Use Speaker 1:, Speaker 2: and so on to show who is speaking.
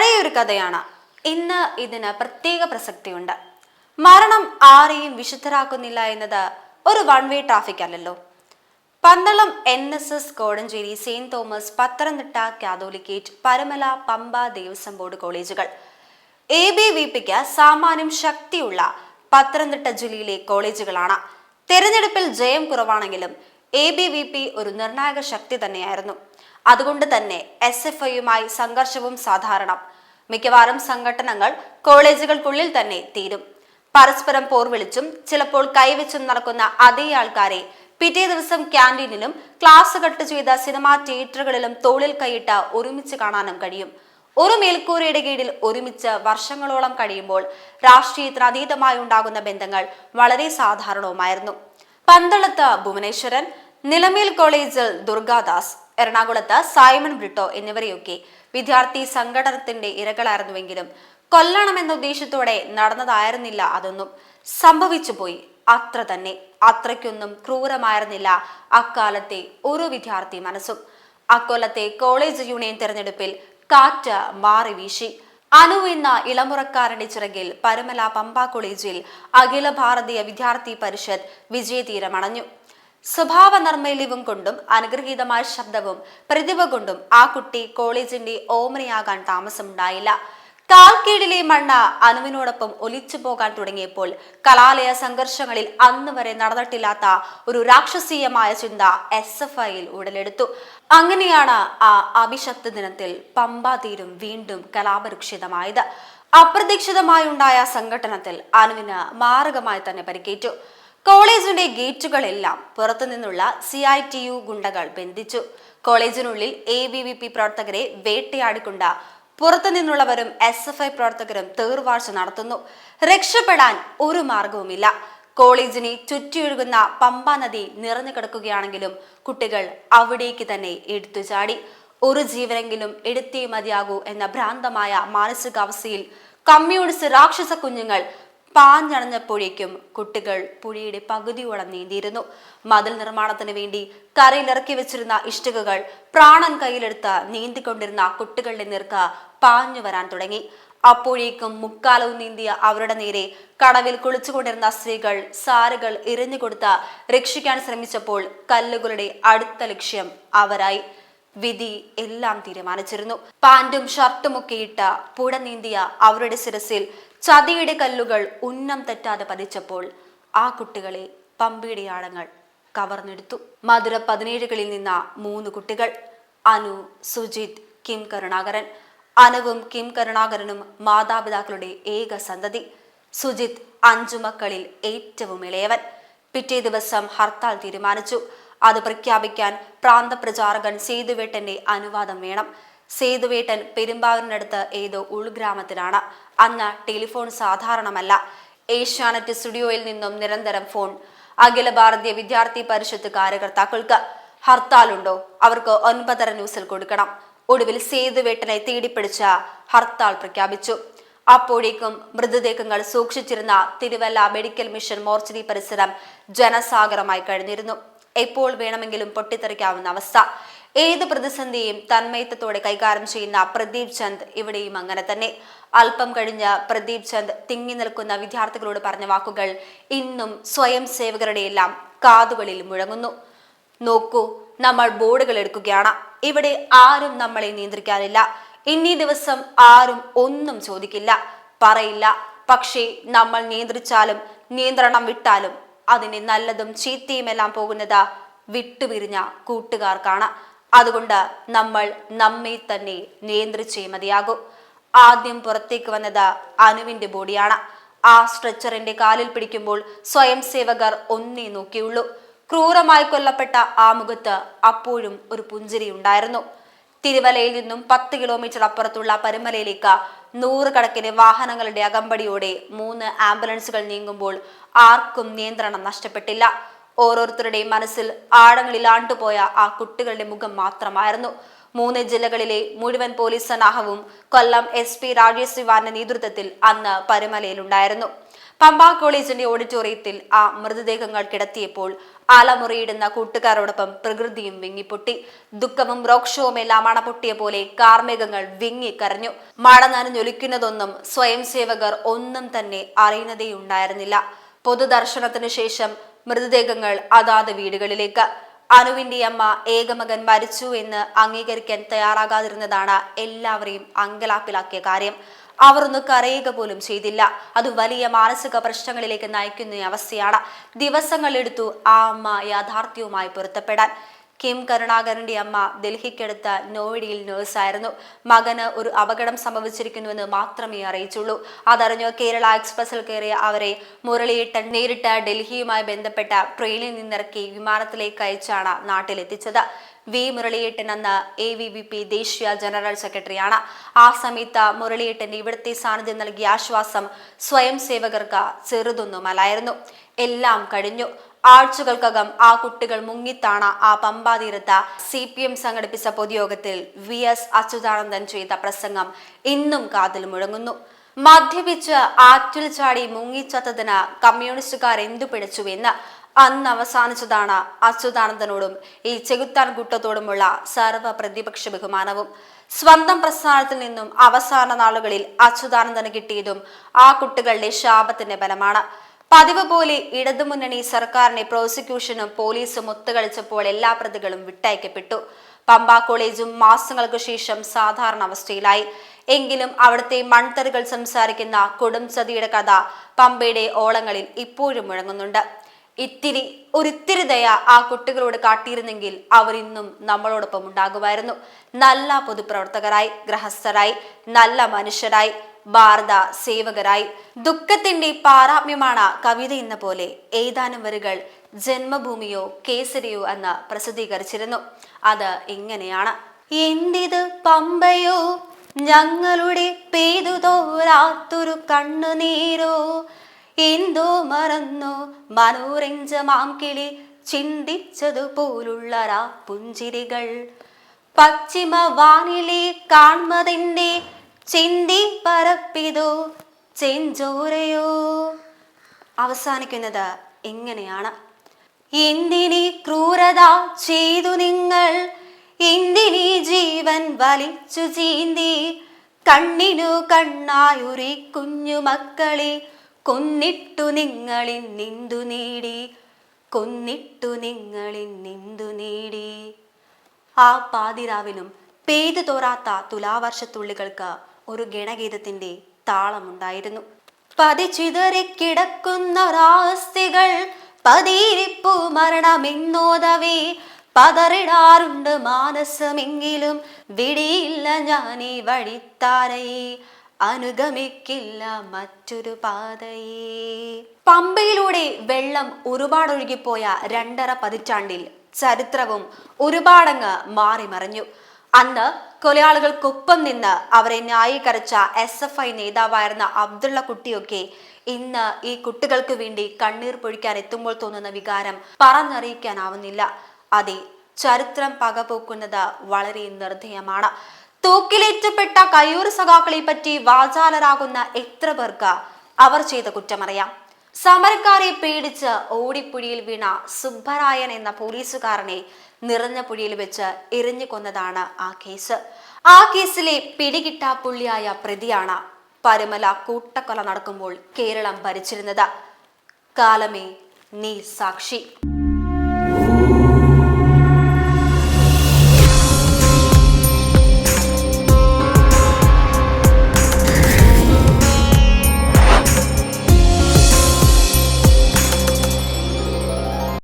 Speaker 1: പഴയൊരു കഥയാണ്. ഇന്ന് ഇതിന് പ്രത്യേക പ്രസക്തിയുണ്ട്. മരണം ആരെയും വിശുദ്ധരാക്കുന്നില്ല എന്നത് ഒരു വൺ വേ ട്രാഫിക് അല്ലല്ലോ. Pandalam N S S Kodencherry saint Thomas Pathanamthitta catholicate Parumala Pampa Devaswom board കോളേജുകൾ. എ ബി വി പിക്ക് സാമാന്യം ശക്തിയുള്ള പത്തനംതിട്ട ജില്ലയിലെ കോളേജുകളാണ്. തെരഞ്ഞെടുപ്പിൽ ജയം കുറവാണെങ്കിലും എ ബി വി പി ഒരു നിർണായക ശക്തി തന്നെയായിരുന്നു. അതുകൊണ്ട് തന്നെ എസ് എഫ് ഐയുമായി സംഘർഷവും സാധാരണം. മിക്കവാറും സംഘടനകൾ കോളേജുകൾക്കുള്ളിൽ തന്നെ തീരും. പരസ്പരം പോർ വിളിച്ചും ചിലപ്പോൾ കൈവച്ചും നടക്കുന്ന അതേ ആൾക്കാരെ പിറ്റേ ദിവസം ക്യാന്റീനിലും ക്ലാസ് കട്ട് ചെയ്ത സിനിമാ തിയേറ്ററുകളിലും തോളിൽ കൈയിട്ട് ഒരുമിച്ച് കാണാനും കഴിയും. ഒരു മേൽക്കൂരയുടെ കീഴിൽ ഒരുമിച്ച് വർഷങ്ങളോളം കഴിയുമ്പോൾ രാഷ്ട്രീയത്തിന് അതീതമായി ഉണ്ടാകുന്ന ബന്ധങ്ങൾ വളരെ സാധാരണവുമായിരുന്നു. പന്തളത്ത് ഭുവനേശ്വരൻ നിലമേൽ കോളേജിൽ ദുർഗാദാസ് എറണാകുളത്ത് സൈമൺ ബ്രിട്ടോ എന്നിവരെയൊക്കെ വിദ്യാർത്ഥി സംഘടനത്തിന്റെ ഇരകളായിരുന്നുവെങ്കിലും കൊല്ലണമെന്ന ഉദ്ദേശത്തോടെ നടന്നതായിരുന്നില്ല അതൊന്നും. സംഭവിച്ചു പോയി. അത്ര തന്നെ. അത്രയ്ക്കൊന്നും ക്രൂരമായിരുന്നില്ല അക്കാലത്തെ ഒരു വിദ്യാർത്ഥി മനസ്സും. അക്കൊല്ലത്തെ കോളേജ് യൂണിയൻ തെരഞ്ഞെടുപ്പിൽ കാറ്റ് മാറി വീശി. അനു എന്ന ഇളമുറക്കാരന്റെ ചിറകിൽ പരുമല പമ്പ കോളേജിൽ അഖില ഭാരതീയ വിദ്യാർത്ഥി പരിഷത്ത് വിജയതീരമണഞ്ഞു. സ്വഭാവ നിർമ്മലിവും കൊണ്ടും അനുഗ്രഹീതമായ ശബ്ദവും പ്രതിഭ കൊണ്ടും ആ കുട്ടി കോളേജിന്റെ ഓമനയാകാൻ താമസമുണ്ടായില്ല. കാൽക്കീഴിലെ മണ്ണ അനുവിനോടൊപ്പം ഒലിച്ചു പോകാൻ തുടങ്ങിയപ്പോൾ കലാലയ സംഘർഷങ്ങളിൽ അന്ന് വരെ നടന്നിട്ടില്ലാത്ത ഒരു രാക്ഷസീയമായ ചിന്ത എസ് എഫ് ഐയിൽ ഉടലെടുത്തു. അങ്ങനെയാണ് ആ അഭിശക്ത ദിനത്തിൽ പമ്പാതീരും വീണ്ടും കലാപരുക്ഷിതമായത്. അപ്രതീക്ഷിതമായുണ്ടായ സംഘടനത്തിൽ അനുവിന് മാരകമായി തന്നെ പരിക്കേറ്റു. കോളേജിന്റെ ഗേറ്റുകളെല്ലാം പുറത്തുനിന്നുള്ള സി ഐ ടി യു ഗുണ്ടകൾ ബന്ധിച്ചു. കോളേജിനുള്ളിൽ എ ബി വി പി പ്രവർത്തകരെ വേട്ടയാടിക്കൊണ്ട പുറത്തുനിന്നുള്ളവരും എസ് എഫ് ഐ പ്രവർത്തകരും തേർവാഴ്ച നടത്തുന്നു. രക്ഷപ്പെടാൻ ഒരു മാർഗവുമില്ല. കോളേജിനെ ചുറ്റിയൊഴുകുന്ന പമ്പ നദി നിറഞ്ഞു കിടക്കുകയാണെങ്കിലും കുട്ടികൾ അവിടേക്ക് തന്നെ എടുത്തു ചാടി. ഒരു ജീവനെങ്കിലും എടുത്തേ മതിയാകൂ എന്ന ഭ്രാന്തമായ മാനസികാവസ്ഥയിൽ കമ്മ്യൂണിസ്റ്റ് രാക്ഷസ കുഞ്ഞുങ്ങൾ പാഞ്ഞണഞ്ഞപ്പോഴേക്കും കുട്ടികൾ പുഴയുടെ പകുതിയോളം നീന്തിയിരുന്നു. മതിൽ നിർമ്മാണത്തിന് വേണ്ടി കരയിലിറക്കി വെച്ചിരുന്ന ഇഷ്ടികകൾ പ്രാണൻ കയ്യിലെടുത്ത് നീന്തിക്കൊണ്ടിരുന്ന കുട്ടികളുടെ നേർക്ക് പാഞ്ഞു വരാൻ തുടങ്ങി. അപ്പോഴേക്കും മുക്കാലവും നീന്തിയ അവരുടെ നേരെ കടവിൽ കുളിച്ചുകൊണ്ടിരുന്ന സ്ത്രീകൾ സാരുകൾ എറിഞ്ഞുകൊടുത്ത് രക്ഷിക്കാൻ ശ്രമിച്ചപ്പോൾ കല്ലുകളുടെ അടുത്ത ലക്ഷ്യം അവരായി. വിധി എല്ലാം തീരുമാനിച്ചിരുന്നു. പാൻറും ഷർട്ടും ഇട്ട ഇട്ട് പുഴ നീന്തിയ അവരുടെ ശിരസിൽ ചതിയുടെ കല്ലുകൾ ഉന്നം തെറ്റാതെ പതിച്ചപ്പോൾ ആ കുട്ടികളെ പമ്പിയുടെ ആഴങ്ങൾ കവർന്നെടുത്തു. മധുര പതിനേഴുകളിൽ നിന്ന മൂന്ന് കുട്ടികൾ അനു സുജിത് കിം കരുണാകരൻ. അനുവും കിം കരുണാകരനും മാതാപിതാക്കളുടെ ഏക സന്തതി. സുജിത് അഞ്ചു മക്കളിൽ ഏറ്റവും ഇളയവൻ. പിറ്റേ ദിവസം ഹർത്താൽ തീരുമാനിച്ചു. അത് പ്രഖ്യാപിക്കാൻ പ്രാന്തപ്രചാരകൻ സേതുവേട്ടന്റെ അനുവാദം വേണം. സേതുവേട്ടൻ പെരുമ്പാവൂരിനടുത്ത് ഏതോ ഉൾഗ്രാമത്തിലാണ്. അന്ന് ടെലിഫോൺ സാധാരണമല്ല. ഏഷ്യാനെറ്റ് സ്റ്റുഡിയോയിൽ നിന്നും നിരന്തരം ഫോൺ. അഖില ഭാരതീയ വിദ്യാർത്ഥി പരിഷത്ത് കാര്യകർത്താക്കൾക്ക് ഹർത്താലുണ്ടോ? അവർക്ക് ഒൻപതര ന്യൂസിൽ കൊടുക്കണം. ഒടുവിൽ സേതുവേട്ടനെ തേടിപ്പിടിച്ച ഹർത്താൽ പ്രഖ്യാപിച്ചു. അപ്പോഴേക്കും മൃതദേഹങ്ങൾ സൂക്ഷിച്ചിരുന്ന തിരുവല്ല മെഡിക്കൽ മിഷൻ മോർച്ചറി പരിസരം ജനസാഗരമായി കഴിഞ്ഞിരുന്നു. എപ്പോൾ വേണമെങ്കിലും പൊട്ടിത്തെറിക്കാവുന്ന അവസ്ഥ. ഏത് പ്രതിസന്ധിയും തന്മയത്വത്തോടെ കൈകാര്യം ചെയ്യുന്ന പ്രദീപ് ചന്ദ് ഇവിടെയും അങ്ങനെ തന്നെ. അല്പം കഴിഞ്ഞ പ്രദീപ് ചന്ദ് തിങ്ങി നിൽക്കുന്ന വിദ്യാർത്ഥികളോട് പറഞ്ഞ വാക്കുകൾ ഇന്നും സ്വയം സേവകരുടെ എല്ലാം കാതുകളിൽ മുഴങ്ങുന്നു. നോക്കൂ നമ്മൾ ബോർഡുകൾ എടുക്കുകയാണ്. ഇവിടെ ആരും നമ്മളെ നിയന്ത്രിക്കാനില്ല ഇന്നീ ദിവസം ആരും ഒന്നും ചോദിക്കില്ല. പറയില്ല. പക്ഷേ നമ്മൾ നിയന്ത്രിച്ചാലും നിയന്ത്രണം വിട്ടാലും അതിന്റെ നല്ലതും ചീത്തയും എല്ലാം പോകുന്നത് വിട്ടുപിരിഞ്ഞ കൂട്ടുകാർക്കാണ്. അതുകൊണ്ട് നമ്മൾ നമ്മെ തന്നെ നിയന്ത്രിച്ചേ മതിയാകൂ. ആദ്യം പുറത്തേക്ക് വന്നത് അനുവിന്റെ ബോഡിയാണ്. ആ സ്ട്രെച്ചറിന്റെ കാലിൽ പിടിക്കുമ്പോൾ സ്വയം സേവകർ ഒന്നേ നോക്കിയുള്ളൂ. ക്രൂരമായി കൊല്ലപ്പെട്ട ആ മുഖത്ത് അപ്പോഴും ഒരു പുഞ്ചിരി ഉണ്ടായിരുന്നു. തിരുവലയിൽ നിന്നും പത്ത് കിലോമീറ്റർ അപ്പുറത്തുള്ള പരുമലയിലേക്ക് നൂറുകണക്കിന് വാഹനങ്ങളുടെ അകമ്പടിയോടെ മൂന്ന് ആംബുലൻസുകൾ നീങ്ങുമ്പോൾ ആർക്കും നിയന്ത്രണം നഷ്ടപ്പെട്ടില്ല. ഓരോരുത്തരുടെയും മനസ്സിൽ ആഴങ്ങളിൽ ആണ്ടുപോയ ആ കുട്ടികളുടെ മുഖം മാത്രമായിരുന്നു. മൂന്ന് ജില്ലകളിലെ മുഴുവൻ പോലീസ് സന്നാഹവും കൊല്ലം എസ് പി രാജേഷ് ശിവാന്റെ നേതൃത്വത്തിൽ അന്ന് പരുമലയിലുണ്ടായിരുന്നു. പമ്പ കോളേജിന്റെ ഓഡിറ്റോറിയത്തിൽ ആ മൃതദേഹങ്ങൾ കിടത്തിയപ്പോൾ അലമുറിയിടുന്ന കൂട്ടുകാരോടൊപ്പം പ്രകൃതിയും വിങ്ങിപ്പൊട്ടി. ദുഃഖവും രോക്ഷവും എല്ലാം അണപൊട്ടിയ പോലെ കാർമികങ്ങൾ വിങ്ങിക്കരഞ്ഞു മഴ നനഞ്ഞൊലിക്കുന്നതൊന്നും സ്വയം സേവകർ ഒന്നും തന്നെ അറിയുന്നതേ ഉണ്ടായിരുന്നില്ല. പൊതുദർശനത്തിനു ശേഷം മൃതദേഹങ്ങൾ അതാത് വീടുകളിലേക്ക്. അനുവിന്റെ അമ്മ ഏകമകൻ മരിച്ചു എന്ന് അംഗീകരിക്കാൻ തയ്യാറാകാതിരുന്നതാണ് എല്ലാവരെയും അങ്കലാപ്പിലാക്കിയ കാര്യം. അവർ ഒന്ന് കരയുക പോലും ചെയ്തില്ല. അത് വലിയ മാനസിക പ്രശ്നങ്ങളിലേക്ക് നയിക്കുന്ന അവസ്ഥയാണ്. ദിവസങ്ങളെടുത്തു ആ അമ്മ യാഥാർത്ഥ്യവുമായി പൊരുത്തപ്പെടാൻ. കിം കരുണാകരന്റെ അമ്മ ഡൽഹിക്കടുത്ത നോയിഡയിൽ നഴ്സായിരുന്നു. മകന് ഒരു അപകടം സംഭവിച്ചിരിക്കുന്നുവെന്ന് മാത്രമേ അറിയിച്ചുള്ളൂ. അതറിഞ്ഞ് കേരള എക്സ്പ്രസിൽ കയറിയ അവരെ മുരളിയേട്ടൻ നേരിട്ട് ഡൽഹിയുമായി ബന്ധപ്പെട്ട ട്രെയിനിൽ നിന്നിറക്കി വിമാനത്തിലേക്ക് അയച്ചാണ് നാട്ടിലെത്തിച്ചത്. വി. മുരളിയേട്ടൻ അന്ന് എ വി വി പി ദേശീയ ജനറൽ സെക്രട്ടറിയാണ്. ആ സമയത്ത് മുരളിയേട്ടൻ ഇവിടുത്തെ സാന്നിധ്യം നൽകിയ ആശ്വാസം സ്വയം സേവകർക്ക് ചെറുതൊന്നുമല്ലായിരുന്നു. എല്ലാം കഴിഞ്ഞു. ആഴ്ചകൾക്കകം ആ കുട്ടികൾ മുങ്ങിത്താണ ആ പമ്പാതീരത്ത് സി പി എം സംഘടിപ്പിച്ച പൊതുയോഗത്തിൽ വി എസ് അച്യുതാനന്ദൻ ചെയ്ത പ്രസംഗം ഇന്നും കാതിൽ മുഴങ്ങുന്നു. മദ്യപിച്ച് ആറ്റിൽ ചാടി മുങ്ങിച്ചത്തതിന് കമ്മ്യൂണിസ്റ്റുകാർ എന്തു പിഴച്ചുവെന്ന് അന്ന് അവസാനിച്ചതാണ് അച്യുതാനന്ദനോടും ഈ ചെകുത്താൻ കൂട്ടത്തോടുമുള്ള സർവ പ്രതിപക്ഷ ബഹുമാനവും. സ്വന്തം പ്രസ്ഥാനത്തിൽ നിന്നും അവസാന നാളുകളിൽ അച്യുതാനന്ദന് കിട്ടിയതും ആ കുട്ടികളുടെ ശാപത്തിന്റെ ബലമാണ് പതിവ് പോലെ ഇടതുമുന്നണി സർക്കാരിനെ പ്രോസിക്യൂഷനും പോലീസും ഒത്തുകളിച്ചപ്പോൾ എല്ലാ പ്രതികളും വിട്ടയക്കപ്പെട്ടു. പമ്പ കോളേജും മാസങ്ങൾക്ക് ശേഷം സാധാരണ അവസ്ഥയിലായി. എങ്കിലും അവിടുത്തെ മൺതറികൾ സംസാരിക്കുന്ന കൊടും ചതിയുടെ കഥ പമ്പയുടെ ഓളങ്ങളിൽ ഇപ്പോഴും മുഴങ്ങുന്നുണ്ട്. ഇത്തിരി ഒരിത്തിരി ദയ ആ കുട്ടികളോട് കാട്ടിയിരുന്നെങ്കിൽ അവരിന്നും നമ്മളോടൊപ്പം ഉണ്ടാകുമായിരുന്നു. നല്ല പൊതുപ്രവർത്തകരായി ഗൃഹസ്ഥരായി നല്ല മനുഷ്യരായി. ഭാരത സേവകരായി. ദുഃഖത്തിന്റെ പാരാമ്യമാണ് കവിത എന്ന പോലെ ഏതാനും വരികൾ ജന്മഭൂമിയോ കേസരിയോ എന്ന് പ്രസിദ്ധീകരിച്ചിരുന്നു. അത് ഇങ്ങനെയാണ്. എന്തിത് പമ്പയോ ഞങ്ങളുടെ പെയ്തു തോരാത്തൊരു കണ്ണുനീരോ എന്തോ മറന്നു മനോരഞ്ജമാം കിളി ചിന്തിച്ചതുപോലുള്ള പുഞ്ചിരികൾ. പശ്ചിമ വാനിലെ കാൺമതിന്റെ ചിന്തി പറപ്പിതോ ചെഞ്ചോരയോ? അവസാനിക്കുന്നത് എങ്ങനെയാണ്? എന്തിനീ ക്രൂരത ചെയ്തു നിങ്ങൾ എന്തിനീ ജീവൻ വലിച്ചു ചീന്തി കണ്ണിനു കണ്ണായുറി കുഞ്ഞു മക്കളെ കൊന്നിട്ടു നിങ്ങളിൽ നിന്തു നേടി കൊന്നിട്ടു നിങ്ങളിൽ നിന്തു നേടി. ആ പാതിരാവിലും പെയ്തു തോറാത്ത തുലാവർഷത്തുള്ളികൾക്ക് ഒരു ഗണഗീതത്തിന്റെ താളമുണ്ടായിരുന്നു. പതിച്ചിതറിക്കിടക്കുന്ന ഒരാസ്തികൾ പതിരിപ്പു മരണമെന്നോതവേ. പതറിടാറുണ്ട് മാനസമെങ്കിലും വിടിയില്ല ഞാൻ ഞാനീ വഴിത്താരയെ. അനുഗമിക്കില്ല മറ്റൊരു പാതയെ. പമ്പയിലൂടെ വെള്ളം ഒരുപാടൊഴുകിപ്പോയ രണ്ടര പതിറ്റാണ്ടിൽ ചരിത്രവും ഒരുപാടങ്ങ് മാറി മറിഞ്ഞു അന്ന് കൊലയാളികൾക്കൊപ്പം നിന്ന് അവരെ ന്യായീകരിച്ച എസ് എഫ് ഐ നേതാവായിരുന്ന അബ്ദുള്ള കുട്ടിയൊക്കെ ഇന്ന് ഈ കുട്ടികൾക്ക് വേണ്ടി കണ്ണീർ പൊഴിക്കാൻ എത്തുമ്പോൾ തോന്നുന്ന വികാരം പറഞ്ഞറിയിക്കാനാവുന്നില്ല. അതെ ചരിത്രം പകപോക്കുന്നത് വളരെ നിർദ്ദയമാണ് തൂക്കിലേറ്റപ്പെട്ട കയ്യൂർ സഖാക്കളെ പറ്റി വാചാലരാകുന്ന എത്ര പേർക്ക് അവർ ചെയ്ത കുറ്റമറിയാം? സമരക്കാരെ പേടിച്ച് ഓടിപ്പുഴിയിൽ വീണ സുബ്ബരായൻ എന്ന പോലീസുകാരനെ നിറഞ്ഞ പുഴിയിൽ വെച്ച് എറിഞ്ഞു കൊന്നതാണ് ആ കേസ്. ആ കേസിലെ പിടികിട്ടാപ്പുള്ളിയായ പ്രതിയാണ് പരുമല കൂട്ടക്കൊല നടക്കുമ്പോൾ കേരളം ഭരിച്ചിരുന്നത്. കാലമേ നീ സാക്ഷി.